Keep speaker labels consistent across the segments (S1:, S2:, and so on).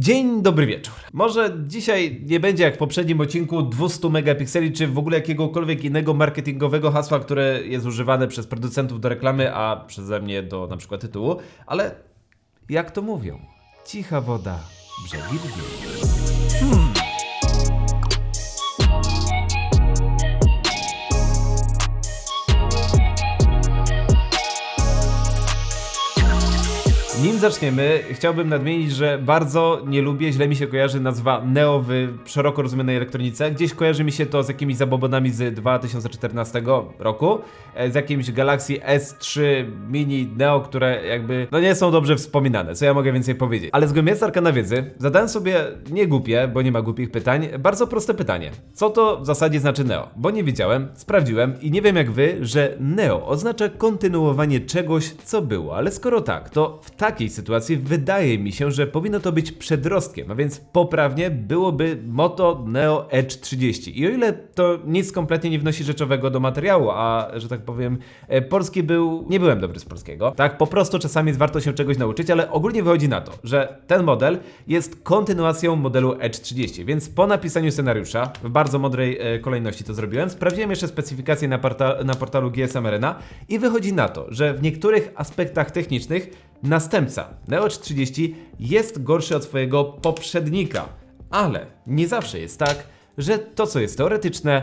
S1: Dzień dobry wieczór. Może dzisiaj nie będzie jak w poprzednim odcinku 200 megapikseli, czy w ogóle jakiegokolwiek innego marketingowego hasła, które jest używane przez producentów do reklamy, a przeze mnie do na przykład tytułu, ale jak to mówią, cicha woda brzegi rwie. Nim zaczniemy, chciałbym nadmienić, że bardzo nie lubię, źle mi się kojarzy nazwa Neo w szeroko rozumianej elektronice. Gdzieś kojarzy mi się to z jakimiś zabobonami z 2014 roku, e, z jakimś Galaxy S3 Mini Neo, które jakby no nie są dobrze wspominane, co ja mogę więcej powiedzieć. Ale zgłębiając arkana wiedzy, zadałem sobie nie głupie, bo nie ma głupich pytań, bardzo proste pytanie. Co to w zasadzie znaczy Neo? Bo nie wiedziałem, sprawdziłem i nie wiem jak wy, że Neo oznacza kontynuowanie czegoś, co było, ale skoro tak, to w takiej sytuacji wydaje mi się, że powinno to być przedrostkiem, a więc poprawnie byłoby Moto Neo Edge 30. I o ile to nic kompletnie nie wnosi rzeczowego do materiału, a że tak powiem, e, polski był, nie byłem dobry z polskiego, tak, po prostu czasami warto się czegoś nauczyć, ale ogólnie wychodzi na to, że ten model jest kontynuacją modelu Edge 30, więc po napisaniu scenariusza, w bardzo mądrej e, kolejności to zrobiłem, sprawdziłem jeszcze specyfikację na, porta na portalu GSM Arena i wychodzi na to, że w niektórych aspektach technicznych Następca Neo 30 jest gorszy od swojego poprzednika, ale nie zawsze jest tak, że to co jest teoretyczne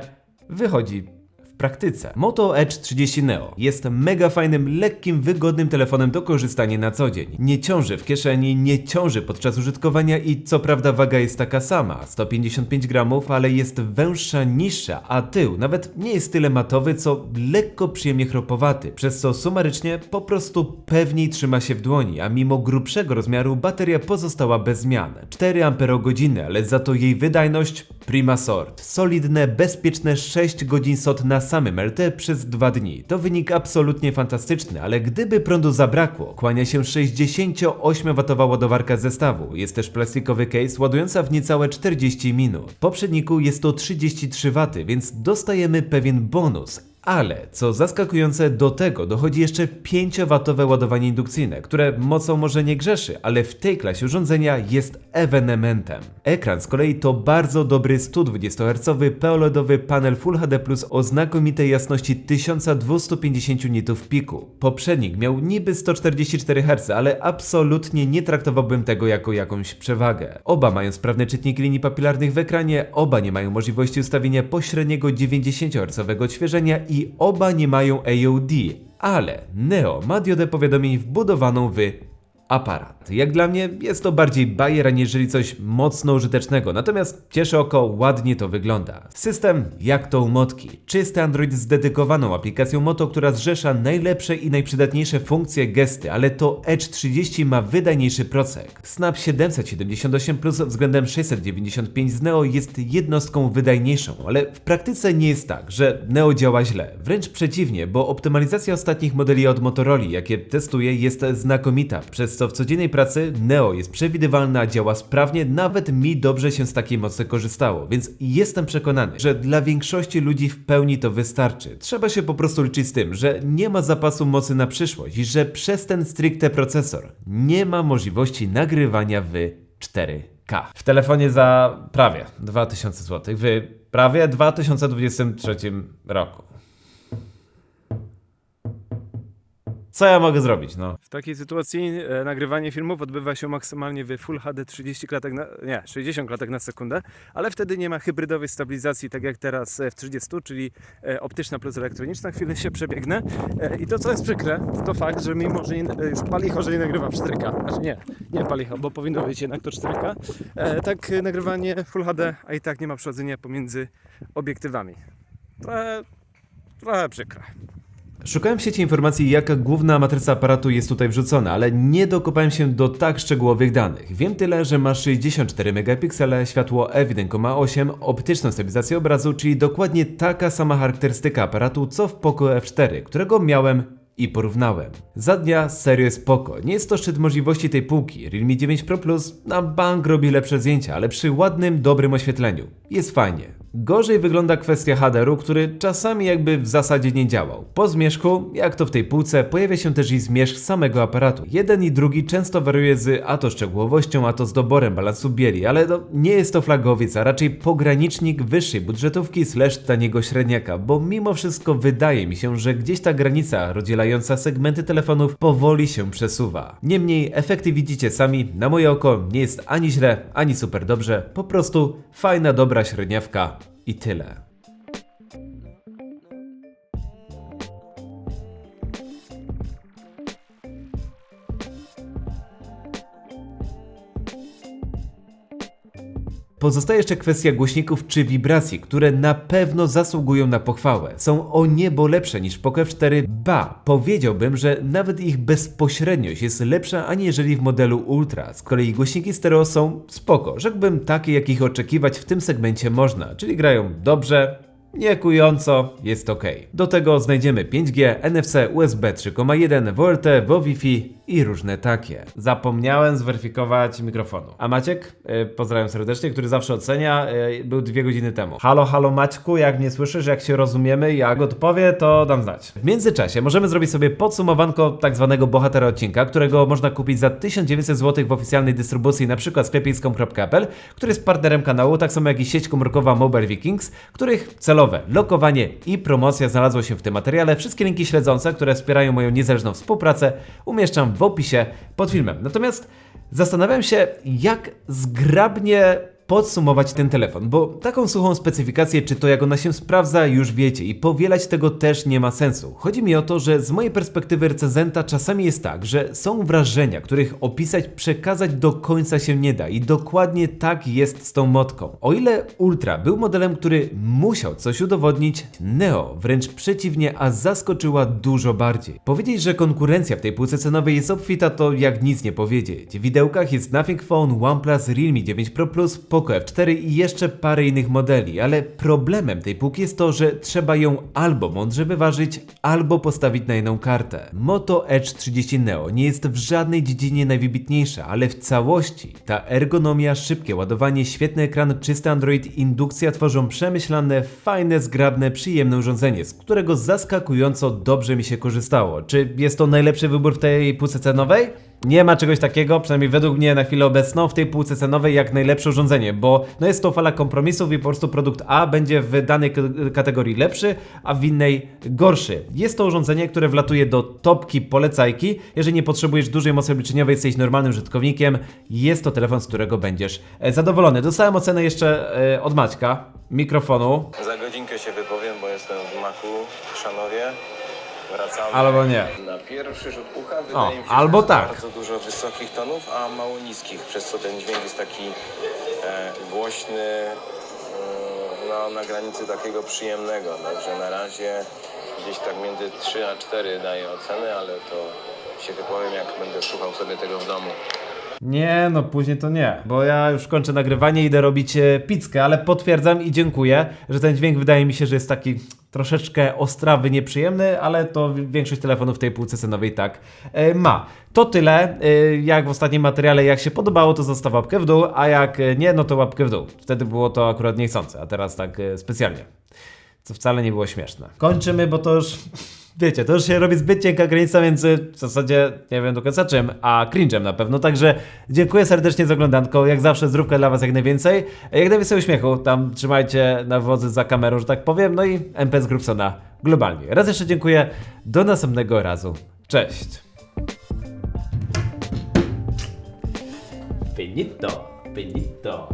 S1: wychodzi praktyce. Moto Edge 30 Neo jest mega fajnym, lekkim, wygodnym telefonem do korzystania na co dzień. Nie ciąży w kieszeni, nie ciąży podczas użytkowania i co prawda waga jest taka sama, 155 gramów, ale jest węższa, niższa, a tył nawet nie jest tyle matowy, co lekko przyjemnie chropowaty, przez co sumarycznie po prostu pewniej trzyma się w dłoni, a mimo grubszego rozmiaru bateria pozostała bez zmian. 4 Ah, ale za to jej wydajność prima sort. Solidne, bezpieczne 6 godzin SOT na samym LT przez 2 dni. To wynik absolutnie fantastyczny, ale gdyby prądu zabrakło, kłania się 68W ładowarka zestawu. Jest też plastikowy case ładująca w niecałe 40 minut. W poprzedniku jest to 33W, więc dostajemy pewien bonus. Ale, co zaskakujące, do tego dochodzi jeszcze 5W ładowanie indukcyjne, które mocą może nie grzeszy, ale w tej klasie urządzenia jest ewenementem. Ekran z kolei to bardzo dobry 120 Hz POLEDowy panel Full HD Plus o znakomitej jasności 1250 nitów piku. Poprzednik miał niby 144 Hz, ale absolutnie nie traktowałbym tego jako jakąś przewagę. Oba mają sprawny czytnik linii papilarnych w ekranie, oba nie mają możliwości ustawienia pośredniego 90 Hz odświeżenia i oba nie mają AOD, ale Neo ma diodę powiadomień wbudowaną w aparat. Jak dla mnie jest to bardziej bajer aniżeli coś mocno użytecznego, natomiast cieszy oko, ładnie to wygląda. System jak to u Motki. Czysty Android z dedykowaną aplikacją Moto, która zrzesza najlepsze i najprzydatniejsze funkcje gesty, ale to Edge 30 ma wydajniejszy procek. Snap 778 Plus względem 695 z Neo jest jednostką wydajniejszą, ale w praktyce nie jest tak, że Neo działa źle. Wręcz przeciwnie, bo optymalizacja ostatnich modeli od Motorola, jakie testuję, jest znakomita, przez co w codziennej pracy Neo jest przewidywalna, działa sprawnie, nawet mi dobrze się z takiej mocy korzystało, więc jestem przekonany, że dla większości ludzi w pełni to wystarczy. Trzeba się po prostu liczyć z tym, że nie ma zapasu mocy na przyszłość i że przez ten stricte procesor nie ma możliwości nagrywania w 4K. W telefonie za prawie 2000 zł, w prawie 2023 roku. Co ja mogę zrobić, no?
S2: W takiej sytuacji e, nagrywanie filmów odbywa się maksymalnie w Full HD 30 klatek na, nie, 60 klatek na sekundę, ale wtedy nie ma hybrydowej stabilizacji, tak jak teraz e, w 30, czyli e, optyczna plus elektroniczna. Chwilę się przebiegnę. E, I to, co jest przykre, to fakt, że mimo, że nie, e, już palicho, że nie nagrywa w 4K, znaczy nie, nie palicho, bo powinno być jednak to 4K, e, tak e, nagrywanie Full HD, a i tak nie ma przechodzenia pomiędzy obiektywami. Trochę, trochę przykre.
S1: Szukałem w sieci informacji, jaka główna matryca aparatu jest tutaj wrzucona, ale nie dokopałem się do tak szczegółowych danych. Wiem tyle, że ma 64 megapiksele, światło f1.8, optyczną stabilizację obrazu, czyli dokładnie taka sama charakterystyka aparatu co w Poco F4, którego miałem i porównałem. Za dnia serio spoko. Nie jest to szczyt możliwości tej półki. Realme 9 Pro Plus na bank robi lepsze zdjęcia, ale przy ładnym, dobrym oświetleniu. Jest fajnie. Gorzej wygląda kwestia HDR-u, który czasami jakby w zasadzie nie działał. Po zmierzchu, jak to w tej półce, pojawia się też i zmierzch samego aparatu. Jeden i drugi często wariuje z a to szczegółowością, a to z doborem balansu bieli, ale no, nie jest to flagowiec, a raczej pogranicznik wyższej budżetówki slash taniego średniaka, bo mimo wszystko wydaje mi się, że gdzieś ta granica rozdzielająca segmenty telefonów powoli się przesuwa. Niemniej efekty widzicie sami, na moje oko nie jest ani źle, ani super dobrze, po prostu fajna, dobra średniawka i tyle. Pozostaje jeszcze kwestia głośników czy wibracji, które na pewno zasługują na pochwałę. Są o niebo lepsze niż Poco 4, ba, powiedziałbym, że nawet ich bezpośredniość jest lepsza aniżeli w modelu Ultra. Z kolei głośniki stereo są spoko, rzekłbym takie jakich oczekiwać w tym segmencie można, czyli grają dobrze, Niekująco, jest ok. Do tego znajdziemy 5G, NFC, USB 3.1, VLT, Wi-Fi i różne takie. Zapomniałem zweryfikować mikrofonu. A Maciek, yy, pozdrawiam serdecznie, który zawsze ocenia, yy, był dwie godziny temu. Halo, halo Maćku, jak mnie słyszysz, jak się rozumiemy, jak odpowie, to dam znać. W międzyczasie możemy zrobić sobie podsumowanko tak zwanego bohatera odcinka, którego można kupić za 1900 zł w oficjalnej dystrybucji, przykład sklepie.com.pl, który jest partnerem kanału, tak samo jak i sieć komórkowa Mobile Vikings, których celowe lokowanie i promocja znalazło się w tym materiale. Wszystkie linki śledzące, które wspierają moją niezależną współpracę, umieszczam w opisie pod filmem. Natomiast zastanawiam się, jak zgrabnie podsumować ten telefon, bo taką suchą specyfikację, czy to jak ona się sprawdza, już wiecie i powielać tego też nie ma sensu. Chodzi mi o to, że z mojej perspektywy recenzenta czasami jest tak, że są wrażenia, których opisać, przekazać do końca się nie da i dokładnie tak jest z tą motką. O ile Ultra był modelem, który musiał coś udowodnić, Neo wręcz przeciwnie, a zaskoczyła dużo bardziej. Powiedzieć, że konkurencja w tej półce cenowej jest obfita, to jak nic nie powiedzieć. W widełkach jest Nothing Phone, OnePlus, Realme 9 Pro Plus, Poco F4 i jeszcze parę innych modeli, ale problemem tej półki jest to, że trzeba ją albo mądrze wyważyć, albo postawić na jedną kartę. Moto Edge 30 Neo nie jest w żadnej dziedzinie najwybitniejsza, ale w całości ta ergonomia, szybkie ładowanie, świetny ekran, czysty Android, indukcja tworzą przemyślane, fajne, zgrabne, przyjemne urządzenie, z którego zaskakująco dobrze mi się korzystało. Czy jest to najlepszy wybór w tej półce cenowej? Nie ma czegoś takiego, przynajmniej według mnie na chwilę obecną, w tej półce cenowej jak najlepsze urządzenie, bo no jest to fala kompromisów i po prostu produkt A będzie w danej kategorii lepszy, a w innej gorszy. Jest to urządzenie, które wlatuje do topki polecajki. Jeżeli nie potrzebujesz dużej mocy obliczeniowej, jesteś normalnym użytkownikiem, jest to telefon, z którego będziesz e, zadowolony. Dostałem ocenę jeszcze e, od Maćka, mikrofonu,
S3: Za godzinkę się wypowiem, bo jestem w Maku w Szanowie. Wracamy.
S1: albo nie.
S3: Na pierwszy rzut ucha wydaje mi się,
S1: albo
S3: że
S1: tak.
S3: bardzo dużo wysokich tonów, a mało niskich, przez co ten dźwięk jest taki e, głośny, e, no, na granicy takiego przyjemnego. Także na razie gdzieś tak między 3 a 4 daję ocenę, ale to się wypowiem, jak będę słuchał sobie tego w domu.
S1: Nie, no później to nie, bo ja już kończę nagrywanie, idę robić e, pizzkę, ale potwierdzam i dziękuję, że ten dźwięk wydaje mi się, że jest taki troszeczkę ostrawy, nieprzyjemny, ale to wi- większość telefonów w tej półce cenowej tak e, ma. To tyle, e, jak w ostatnim materiale, jak się podobało, to zostaw łapkę w dół, a jak nie, no to łapkę w dół. Wtedy było to akurat niechcące, a teraz tak e, specjalnie. Co wcale nie było śmieszne. Kończymy, bo to już Wiecie, to już się robi zbyt cienka granica między w zasadzie nie wiem do końca czym, a cringe'em na pewno. Także dziękuję serdecznie za oglądanko. Jak zawsze zróbkę dla Was jak najwięcej. Jak najwięcej uśmiechu, tam trzymajcie na wodzy za kamerą, że tak powiem. No i MP z Grubsona globalnie. Raz jeszcze dziękuję. Do następnego razu. Cześć. Finito, finito.